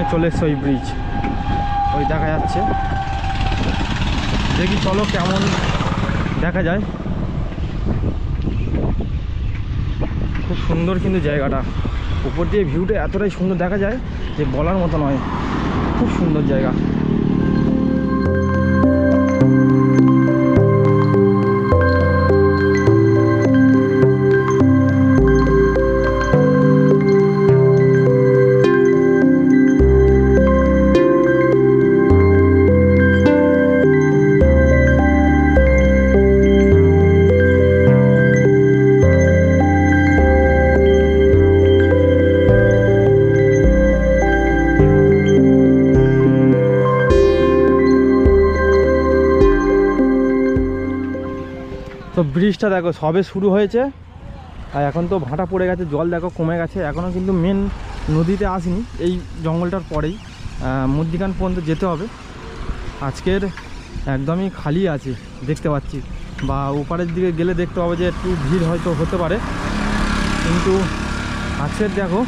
সামনে চলে এসছে ওই ব্রিজ ওই দেখা যাচ্ছে। দেখি চলো কেমন দেখা যায়। খুব সুন্দর কিন্তু জায়গাটা। উপর দিয়ে ভিউটা এতটাই সুন্দর দেখা যায় যে বলার মতো নয়। খুব সুন্দর জায়গা। তো ব্রিজটা দেখো, সবে শুরু হয়েছে। আর এখন তো ভাটা পড়ে গেছে, জল দেখো কমে গেছে। এখনও কিন্তু মেন নদীতে আসেনি, এই জঙ্গলটার পরেই। মধ্যিখান পর্যন্ত যেতে হবে। আজকের একদমই খালি আছে, দেখতে পাচ্ছি। বা ওপারের দিকে গেলে দেখতে পাবো যে একটু ভিড় হয়তো হতে পারে। কিন্তু আজকের দেখো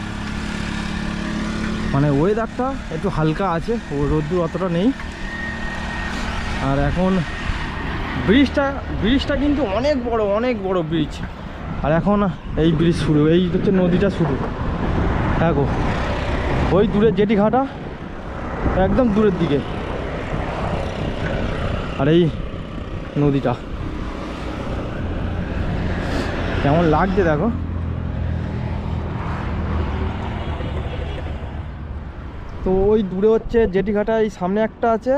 মানে ওয়েদারটা একটু হালকা আছে, ও রোদ্দুর অতটা নেই। আর এখন ব্রিজটা ব্রিজটা কিন্তু অনেক বড় অনেক বড় ব্রিজ। আর এখন এই ব্রিজ শুরু, এই হচ্ছে নদীটা শুরু। দেখো ওই দূরের জেটি ঘাটা একদম দূরের দিকে। আর এই নদীটা। কেমন লাগছে দেখো। তো ওই দূরে হচ্ছে জেটি ঘাটা এই সামনে একটা আছে,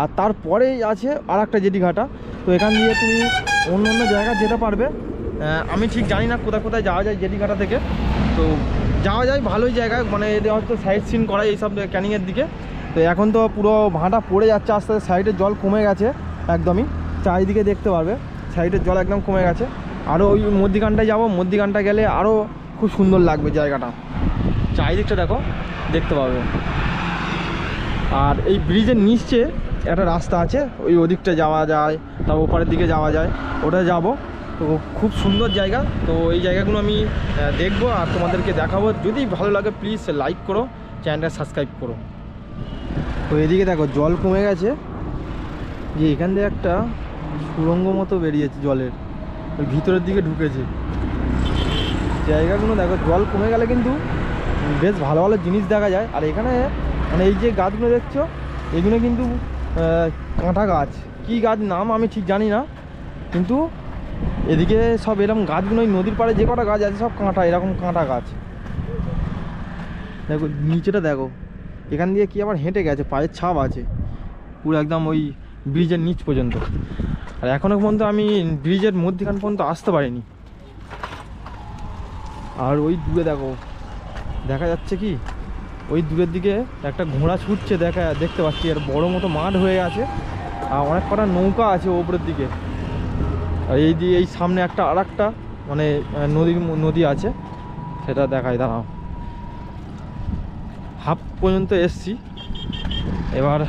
আর তারপরেই আছে আর একটা জেটি ঘাটা তো এখান দিয়ে তুমি অন্য অন্য জায়গা যেতে পারবে। আমি ঠিক জানি না কোথায় কোথায় যাওয়া যায় জেটি ঘাটা থেকে। তো যাওয়া যায় ভালোই জায়গা মানে এদের হয়তো সাইড সিন করা এইসব ক্যানিংয়ের দিকে। তো এখন তো পুরো ভাঁটা পড়ে যাচ্ছে আস্তে আস্তে সাইডের জল কমে গেছে একদমই। চারিদিকে দেখতে পারবে সাইডের জল একদম কমে গেছে। আরও ওই মধ্যিখানটায় যাব, মধ্যিখানটা গেলে আরও খুব সুন্দর লাগবে জায়গাটা। চারিদিকটা দেখো, দেখতে পাবে আর এই ব্রিজের নিচে একটা রাস্তা আছে, ওই ওদিকটা যাওয়া যায়। তার ওপারের দিকে যাওয়া যায়। ওটা যাব। তো খুব সুন্দর জায়গা। তো এই জায়গাগুলো আমি দেখব আর তোমাদেরকে দেখাবো। যদি ভালো লাগে প্লিজ লাইক করো চ্যানেলটা সাবস্ক্রাইব করো। তো এদিকে দেখো, জল কমে গেছে। যে এখান থেকে একটা সুরঙ্গ মতো বেরিয়েছে জলের। ভিতরের দিকে ঢুকেছে। জায়গাগুলো দেখো, জল কমে গেলে কিন্তু বেশ ভালো ভালো জিনিস দেখা যায়। আর এখানে মানে এই যে গাছগুলো দেখছ, এগুলো কিন্তু কাঁটা গাছ। কি গাছ নাম আমি ঠিক জানি না, কিন্তু এদিকে সব এরকম গাছগুলো, ওই নদীর পাড়ে যে কটা গাছ আছে সব কাঁটা, এরকম কাঁটা গাছ। দেখো, নিচেটা দেখো, এখান দিয়ে কি আবার হেঁটে গেছে, পায়ের ছাপ আছে, পুরো একদম ওই ব্রিজের নিচ পর্যন্ত। আর এখনও পর্যন্ত আমি ব্রিজের মধ্যখান পর্যন্ত আসতে পারিনি। আর ওই দূরে দেখো, দেখা যাচ্ছে কি, ওই দূরের দিকে একটা ঘোড়া ছুটছে, দেখা, দেখতে পাচ্ছি আর বড় মতো মাঠ হয়ে আছে। অনেক কটা নৌকা আছে ওপরের দিকে। আর এই দিয়ে এই সামনে একটা আর একটা মানে নদীর নদী আছে, সেটা দেখায় দাঁড়াও। হাফ পর্যন্ত এসছি। এবার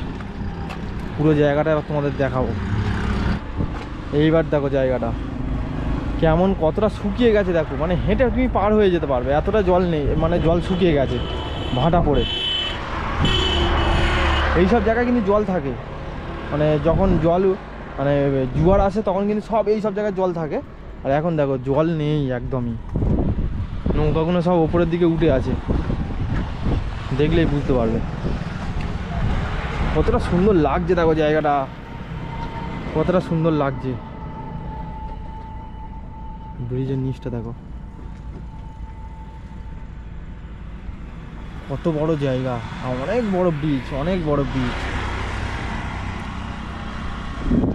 পুরো জায়গাটা এবার তোমাদের দেখাবো। এইবার দেখো জায়গাটা। কেমন কতটা শুকিয়ে গেছে, দেখো। মানে হেঁটে তুমি পার হয়ে যেতে পারবে, এতটা জল নেই মানে জল শুকিয়ে গেছে, ভাটা পড়ে। এইসব জায়গায় কিন্তু জল থাকে। মানে যখন জল মানে জোয়ার আসে তখন কিন্তু সব এই সব জায়গায় জল থাকে। আর এখন দেখো, জল নেই একদমই। নৌকাগুলো সব ওপরের দিকে উঠে আছে। দেখলেই বুঝতে পারবে। কতটা সুন্দর লাগছে দেখো জায়গাটা। কতটা সুন্দর লাগছে। ব্রিজের নিচটা দেখো। কত বড় জায়গা। অনেক বড় ব্রিজ অনেক বড় ব্রিজ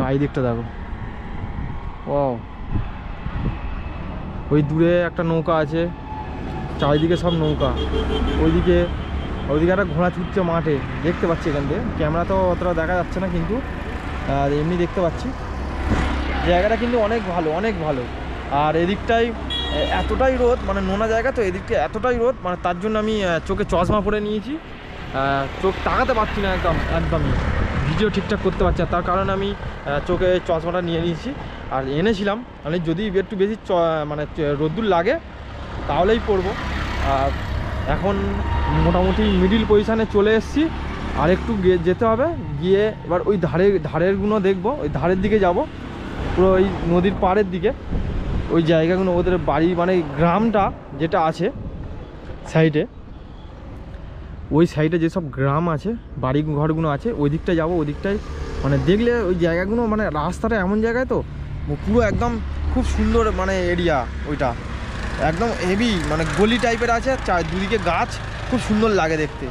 চারিদিকটা দেখো। ও ওই দূরে একটা নৌকা আছে, চারিদিকে সব নৌকা। ওইদিকে ওইদিকে একটা ঘোড়া ছুটছে মাঠে, দেখতে পাচ্ছি এখান থেকে ক্যামেরা তো অতটা দেখা যাচ্ছে না কিন্তু এমনি দেখতে পাচ্ছি। জায়গাটা কিন্তু অনেক ভালো অনেক ভালো। আর এদিকটাই এতটাই রোদ মানে নোনা জায়গা, তো এদিকে এতটাই রোদ মানে তার জন্য আমি চোখে চশমা পরে নিয়েছি। চোখ তাকাতে পারছি না একদম, একদমই। ভিডিও ঠিকঠাক করতে পারছি না। তার কারণে আমি চোখে চশমাটা নিয়ে নিয়েছি। আর এনেছিলাম মানে যদি একটু বেশি মানে রোদ্দুর লাগে, তাহলেই পরবো। আর এখন মোটামুটি মিডিল পজিশানে চলে এসেছি। আর একটু যেতে হবে। গিয়ে এবার ওই ধারে, ধারেরগুলো দেখব। ওই ধারের দিকে যাব। পুরো ওই নদীর পাড়ের দিকে। ওই জায়গাগুলো, ওদের বাড়ি মানে গ্রামটা যেটা আছে সাইডে ওই সাইডে যেসব গ্রাম আছে, বাড়ি ঘরগুলো আছে, ওই দিকটায় যাব, ওই দিকটায় মানে দেখলে ওই জায়গাগুলো মানে রাস্তাটা এমন জায়গায় তো পুরো একদম খুব সুন্দর মানে এরিয়া ওইটা। একদম হেভি মানে গলি টাইপের আছে চার, দুদিকে গাছ, খুব সুন্দর লাগে দেখতে।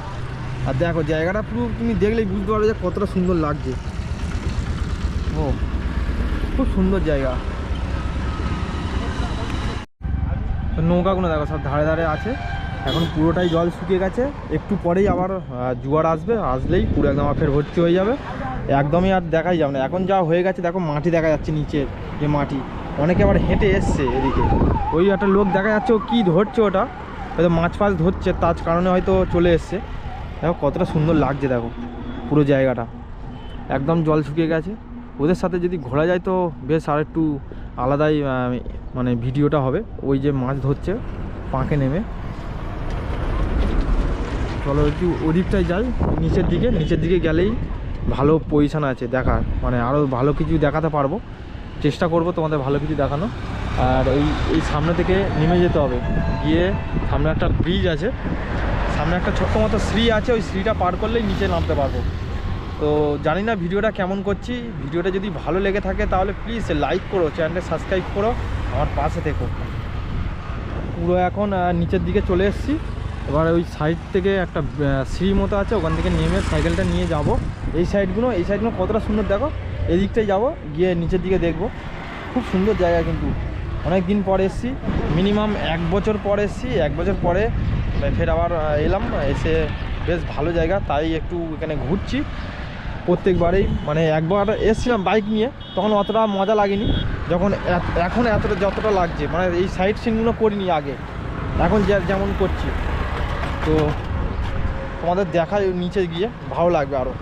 আর দেখো জায়গাটা পুরো তুমি দেখলেই বুঝতে পারবে যে কতটা সুন্দর লাগছে। ও, খুব সুন্দর জায়গা। নৌকাগুলো দেখো সব ধারে ধারে আছে। এখন পুরোটাই জল শুকিয়ে গেছে। একটু পরেই আবার জোয়ার আসবে, আসলেই পুরো একদম ফের ভর্তি হয়ে যাবে। একদমই আর দেখাই যাবে না। এখন যা হয়ে গেছে, দেখো মাটি দেখা যাচ্ছে নিচের যে মাটি। অনেকে আবার হেঁটে এসছে এদিকে। ওই একটা লোক দেখা যাচ্ছে, ও কী ধরছে ওটা? হয়তো মাছ ফাছ ধরছে, তার কারণে হয়তো চলে এসছে। দেখো কতটা সুন্দর লাগছে, দেখো পুরো জায়গাটা। একদম জল শুকিয়ে গেছে। ওদের সাথে যদি ঘোরা যায় তো বেশ আর একটু আলাদাই মানে ভিডিওটা হবে। ওই যে মাছ ধরছে পাঁকে নেমে। চলো একটু ওদিকটায় যাই, নিচের দিকে নিচের দিকে গেলেই ভালো পজিশান আছে দেখার। মানে আরও ভালো কিছু দেখাতে পারব। চেষ্টা করব তোমাদের ভালো কিছু দেখানো আর এই এই সামনে থেকে নেমে যেতে হবে। গিয়ে সামনে একটা ব্রিজ আছে। সামনে একটা ছোট্ট মতো শ্রী আছে, ওই শ্রীটা পার করলেই নিচে নামতে পারব। তো জানি না ভিডিওটা কেমন করছি। ভিডিওটা যদি ভালো লেগে থাকে তাহলে প্লিজ লাইক করো চ্যানেলটা সাবস্ক্রাইব করো, আমার পাশে থেকো। পুরো এখন নিচের দিকে চলে এসেছি। এবার ওই সাইড থেকে একটা সিঁড়ি মতো আছে, ওখান থেকে নেমে সাইকেলটা নিয়ে যাব। এই সাইডগুলো এই সাইডগুলো কতটা সুন্দর দেখো। এই দিকটাই যাব, গিয়ে নিচের দিকে দেখব। খুব সুন্দর জায়গা কিন্তু। অনেক দিন পর এসেছি মিনিমাম এক বছর পরে এসেছি, এক বছর পরে ফের আবার এলাম। এসে বেশ ভালো জায়গা, তাই একটু এখানে ঘুরছি। প্রত্যেকবারেই মানে একবার এসেছিলাম বাইক নিয়ে, তখন অতটা মজা লাগেনি। যখন এখন এতটা, যতটা লাগছে মানে এই সাইড সিনগুলো করিনি আগে। এখন যেমন করছি। তো তোমাদের দেখায় নিচে গিয়ে, ভালো লাগবে আরও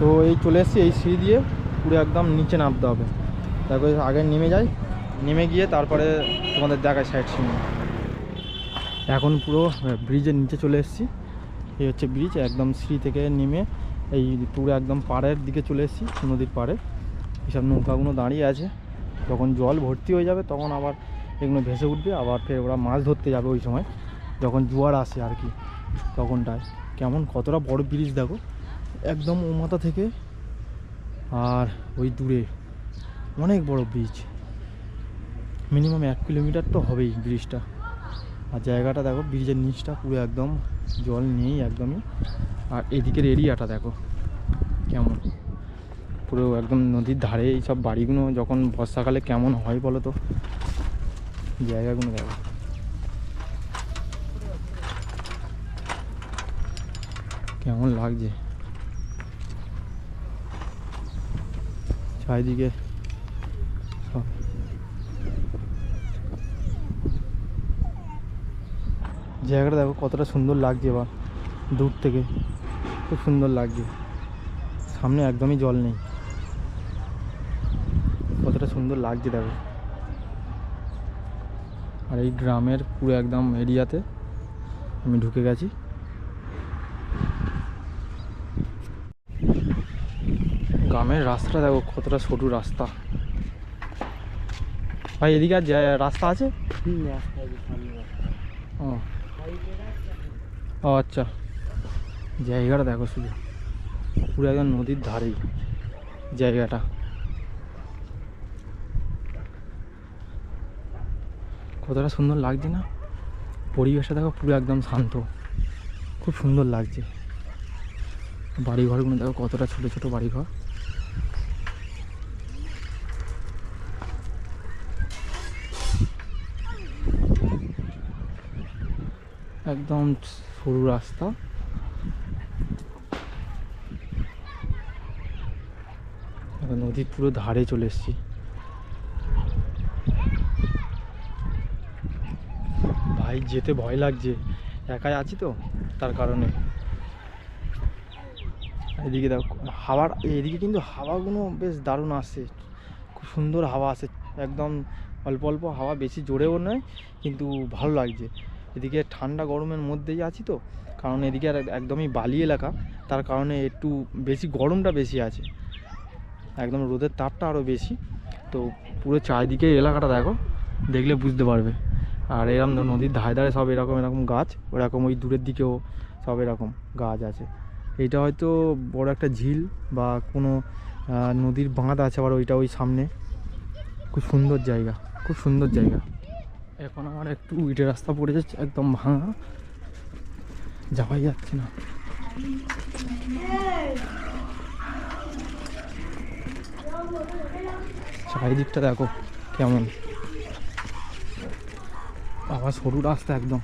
তো এই চলে এসেছি, এই সিঁড়ি দিয়ে পুরো একদম নিচে নামতে হবে। দেখো আগে নেমে যাই, নেমে গিয়ে তারপরে তোমাদের দেখায় সাইড সিন এখন পুরো ব্রিজের নিচে চলে এসেছি। এই হচ্ছে ব্রিজ একদম সিঁড়ি থেকে নেমে এই পুরো একদম পাড়ের দিকে চলে এসেছি নদীর পাড়ে। এইসব নৌকাগুলো দাঁড়িয়ে আছে। যখন জল ভর্তি হয়ে যাবে, তখন আবার এগুলো ভেসে উঠবে, আবার ফের ওরা মাছ ধরতে যাবে ওই সময়। যখন জোয়ার আসে আর কি তখনটায়। কেমন কতটা বড় ব্রিজ দেখো। একদম ও মাথা থেকে আর ওই দূরে অনেক বড় ব্রিজ। মিনিমাম এক কিলোমিটার তো হবেই ব্রিজটা। আর জায়গাটা দেখো, ব্রিজের নিচটা পুরো একদম জল নেই একদমই। আর এদিকের এরিয়াটা দেখো, কেমন। পুরো একদম নদীর ধারে এই সব বাড়িগুলো, যখন বর্ষাকালে কেমন হয় বলো তো? জায়গাগুলো দেখো। কেমন লাগছে? চারিদিকে জায়গাটা দেখো কতটা সুন্দর লাগছে বা দূর থেকে। খুব সুন্দর লাগছে। সামনে একদমই জল নেই। কতটা সুন্দর লাগছে দেখো। আর এই গ্রামের পুরো একদম এরিয়াতে আমি ঢুকে গেছি। গ্রামের রাস্তাটা দেখো, কতটা সরু রাস্তা। ভাই, এদিকে আর রাস্তা আছে? ও। আচ্ছা। জায়গাটা দেখো শুধু। পুরো একদম নদীর ধারেই জায়গাটা। কতটা সুন্দর লাগছে না? পরিবেশটা দেখো পুরো একদম শান্ত। খুব সুন্দর লাগছে। বাড়িঘরগুলো দেখো কতটা ছোট ছোট বাড়িঘর। একদম সরু রাস্তা। নদীর পুরো ধারে চলে এসেছি। ভাই, যেতে ভয় লাগছে। একাই আছি তো, তার কারণে। এদিকে দেখো, হাওয়ার, এদিকে কিন্তু হাওয়াগুলো বেশ দারুণ আসছে। খুব সুন্দর হাওয়া আসে একদম অল্প অল্প হাওয়া, বেশি জোরেও নয়, কিন্তু ভালো লাগছে। এদিকে ঠান্ডা গরমের মধ্যেই আছি তো, কারণ এদিকে আর একদমই বালি এলাকা, তার কারণে একটু বেশি গরমটা বেশি আছে। একদম রোদের তাপটা আরও বেশি, তো পুরো চারিদিকে এলাকাটা দেখো, দেখলে বুঝতে পারবে। আর এরকম নদীর ধারে ধারে সব এরকম এরকম গাছ, ওরকম ওই দূরের দিকেও সব এরকম গাছ আছে। এটা হয়তো বড় একটা ঝিল বা কোনো নদীর বাঁধ আছে আবার ওইটা ওই সামনে। খুব সুন্দর জায়গা, খুব সুন্দর জায়গা। এখন আমার একটু ইটের রাস্তা পড়ে যাচ্ছে, একদম ভাঙা। যাওয়াই যাচ্ছে না। চারিদিকটা দেখো কেমন। আবার সরু রাস্তা একদম।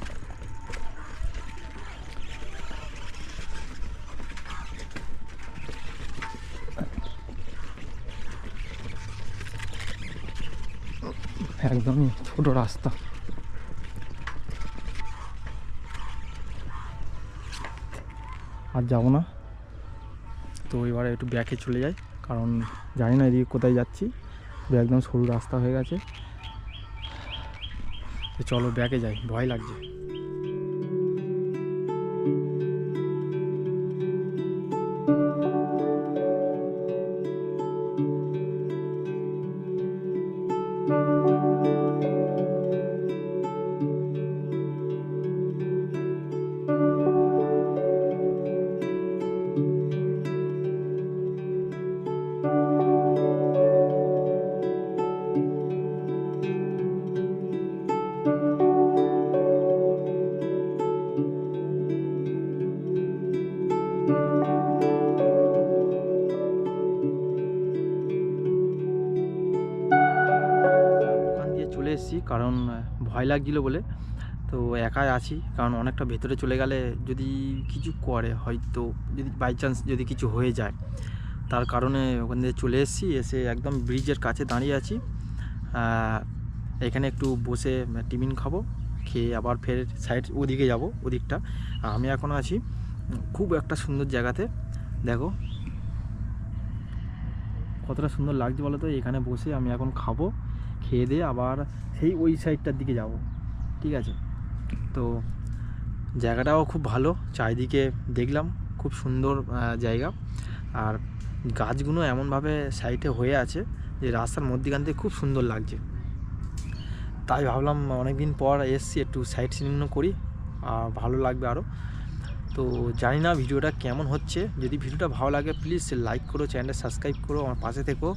একদমই ছোট রাস্তা। আর যাব না। তো এবারে একটু ব্যাকে চলে যাই, কারণ জানি না এদিকে কোথায় যাচ্ছি। একদম সরু রাস্তা হয়ে গেছে। চলো ব্যাকে যাই, ভয় লাগছে। কারণ ভয় লাগছিল বলে। তো একাই আছি, কারণ অনেকটা ভেতরে চলে গেলে যদি কিছু করে, হয়তো যদি বাই চান্স যদি কিছু হয়ে যায়। তার কারণে ওখান দিয়ে চলে এসেছি, এসে একদম ব্রিজের কাছে দাঁড়িয়ে আছি। এখানে একটু বসে টিফিন খাব, খেয়ে আবার ফের সাইড ওদিকে যাব, ওদিকটা। আমি এখন আছি খুব একটা সুন্দর জায়গাতে, দেখো। কতটা সুন্দর লাগছে বলো তো? এখানে বসে আমি এখন খাব। খেয়ে দিয়ে আবার সেই ওই সাইডটার দিকে যাব, ঠিক আছে? তো জায়গাটাও খুব ভালো, চারিদিকে দেখলাম খুব সুন্দর জায়গা। আর গাছগুলো এমনভাবে সাইডে হয়ে আছে যে রাস্তার মধ্যিখান থেকে খুব সুন্দর লাগছে। তাই ভাবলাম অনেকদিন পর এসছি, একটু সাইড সিনিং করি, আর ভালো লাগবে আরও তো জানি না ভিডিওটা কেমন হচ্ছে, যদি ভিডিওটা ভালো লাগে প্লিজ লাইক করো চ্যানেলটা সাবস্ক্রাইব করো, আমার পাশে থেকো।